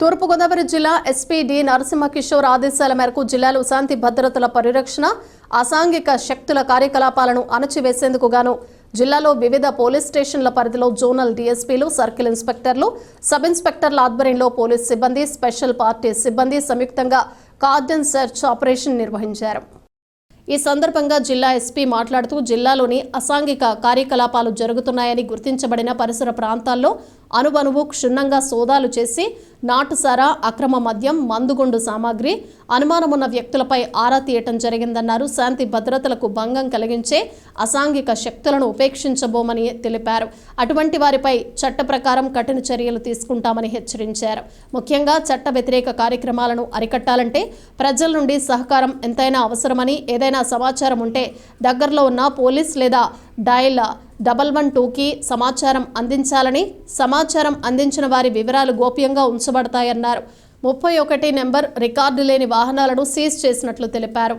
తూర్పుగోదావరి జిల్లా SP D Narasimha Kishore ఆదేశాల మేరకు జిల్లాలో శాంతి భద్రతల పరిరక్షణ అసాంఘిక శక్తుల కార్యకలాపాలను అణచివేసేందుకు గాను జిల్లాలో వివిధ పోలీస్ స్టేషన్ల పరిధిలో జోనల్ డీఎస్పీలు సర్కిల్ ఇన్స్పెక్టర్లు సబ్ ఇన్స్పెక్టర్ల ఆధ్వర్యంలో పోలీస్ సిబ్బంది స్పెషల్ పార్టీ సిబ్బంది సంయుక్తంగా కార్డన్ సెర్చ్ ఆపరేషన్ నిర్వహించారు. ఈ సందర్భంగా జిల్లా ఎస్పీ మాట్లాడుతూ జిల్లాలోని అసాంఘిక కార్యకలాపాలు జరుగుతున్నాయని గుర్తించబడిన పరిసర ప్రాంతాల్లో అనుబనువు క్షుణ్ణంగా సోదాలు చేసి నాటుసారా అక్రమ మద్యం మందుగుండు సామాగ్రి అనుమానమున్న వ్యక్తులపై ఆరా తీయటం జరిగిందన్నారు. శాంతి భద్రతలకు భంగం కలిగించే అసాంఘిక శక్తులను ఉపేక్షించబోమని తెలిపారు. అటువంటి వారిపై చట్ట ప్రకారం కఠిన చర్యలు తీసుకుంటామని హెచ్చరించారు. ముఖ్యంగా చట్ట వ్యతిరేక కార్యక్రమాలను అరికట్టాలంటే ప్రజల నుండి సహకారం ఎంతైనా అవసరమని ఏదైనా సమాచారం ఉంటే దగ్గరలో ఉన్న పోలీస్ లేదా డైల్ డబల్ వన్ టూకి సమాచారం అందించాలని సమాచారం అందించిన వారి వివరాలు గోప్యంగా ఉంచబడతాయన్నారు. ముప్పై ఒకటి నెంబర్ రికార్డు లేని వాహనాలను సీజ్ చేసినట్లు తెలిపారు.